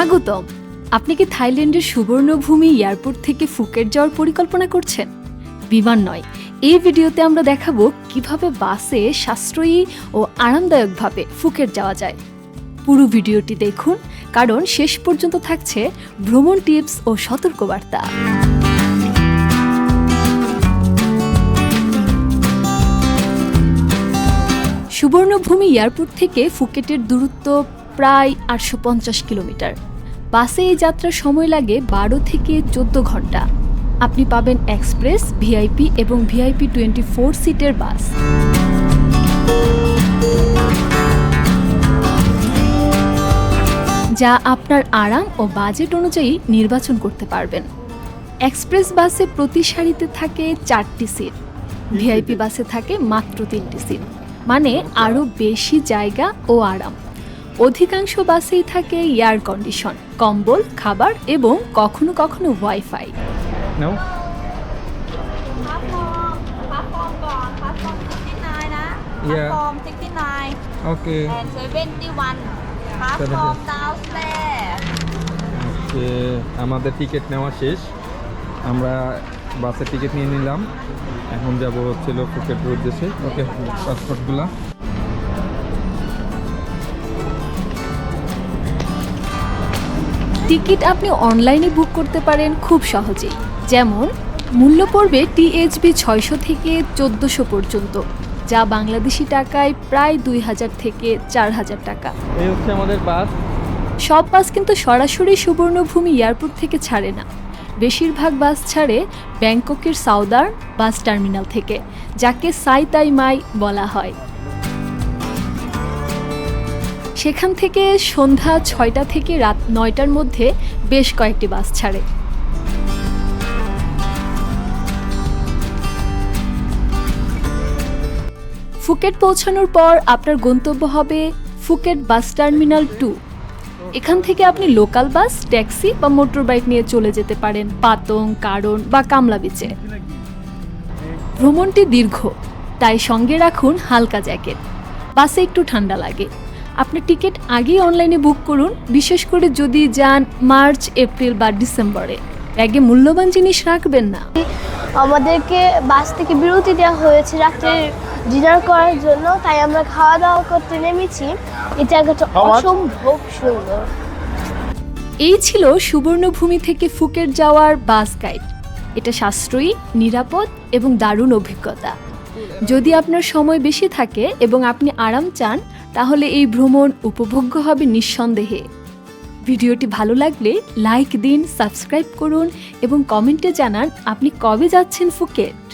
স্বাগতম। আপনি কি থাইল্যান্ডের সুবর্ণভূমি এয়ারপোর্ট থেকে ফুকেট যাওয়ার পরিকল্পনা করছেন? বিমান নয়, এই ভিডিওতে আমরা দেখাবো কীভাবে বাসে সাশ্রয়ী ও আরামদায়কভাবে ফুকেট যাওয়া যায়। পুরো ভিডিওটি দেখুন, কারণ শেষ পর্যন্ত থাকছে ভ্রমণ টিপস ও সতর্কবার্তা। সুবর্ণভূমি এয়ারপোর্ট থেকে ফুকেটের দূরত্ব প্রায় আটশো পঞ্চাশ কিলোমিটার। বাসে এই যাত্রার সময় লাগে বারো থেকে চোদ্দ ঘণ্টা। আপনি পাবেন এক্সপ্রেস, ভিআইপি এবং ভিআইপি টোয়েন্টি ফোর সিটের বাস। যা আপনার আরাম ও বাজেট অনুযায়ী নির্বাচন করতে পারবেন। এক্সপ্রেস বাসে প্রতি সারিতে থাকে চারটি সিট। ভিআইপি বাসে থাকে মাত্র তিনটি সিট। মানে আরও বেশি জায়গা ও আরাম। অধিকাংশ বাসেই থাকে এয়ার কন্ডিশন কম্বল, খাবার এবং কখনো কখনো ওয়াইফাই আমাদের টিকিট নেওয়া শেষ। আমরা বাসের টিকিট নিয়ে নিলাম। এখন যাব হচ্ছিল ক্রিকেট উদ্দেশ্যে। ওকে পাসপোর্টগুলো টিকিট আপনি অনলাইনে বুক করতে পারেন খুব সহজেই। যেমন মূল্য পড়বে টিএইচবি ছয়শো থেকে চোদ্দোশো পর্যন্ত যা বাংলাদেশি টাকায় প্রায় দুই হাজার থেকে চার হাজার টাকা। এই হচ্ছে আমাদের বাস। সব বাস কিন্তু সরাসরি সুবর্ণভূমি এয়ারপোর্ট থেকে ছাড়ে না। বেশিরভাগ বাস ছাড়ে ব্যাংককের সাউদার বাস টার্মিনাল থেকে যাকে সাইতাই মাই বলা হয়। সেখান থেকে সন্ধ্যা ছয়টা থেকে রাত নয়টার মধ্যে বেশ কয়েকটি বাস ছাড়ে। ফুকেট পৌঁছানোর পর আপনার গন্তব্য হবে ফুকেট বাস টার্মিনাল টু। এখান থেকে আপনি লোকাল বাস, ট্যাক্সি বা মোটর বাইক নিয়ে চলে যেতে পারেন পাতং, কারণ বা কামলা বিচে। ভ্রমণটি দীর্ঘ, তাই সঙ্গে রাখুন হালকা জ্যাকেট। বাসে একটু ঠান্ডা লাগে। আপনার টিকিট আগেই অনলাইনে বুক করুন বিশেষ করে যদি যান মার্চ এপ্রিল বা ডিসেম্বরে। ব্যাগে মূল্যবান জিনিস রাখবেন না। আমাদেরকে বাস থেকে বিরতি দেওয়া হয়েছে রাত্রে ডিনার করার জন্য তাই আমরা খাওয়া দাওয়া করতে নেমেছি। এই জায়গাটা অসম্ভব সুন্দর। এই ছিল সুবর্ণভূমি থেকে ফুকেট যাওয়ার বাস গাইড। এটা সাশ্রয়ী নিরাপদ এবং দারুণ অভিজ্ঞতা। যদি আপনার সময় বেশি থাকে এবং আপনি আরাম চান তাহলে এই ভ্রমণ উপভোগ্য হবে নিঃসন্দেহে। ভিডিওটি ভালো লাগলে লাইক দিন, সাবস্ক্রাইব করুন এবং কমেন্টে জানান আপনি কবে যাচ্ছেন ফুকেট।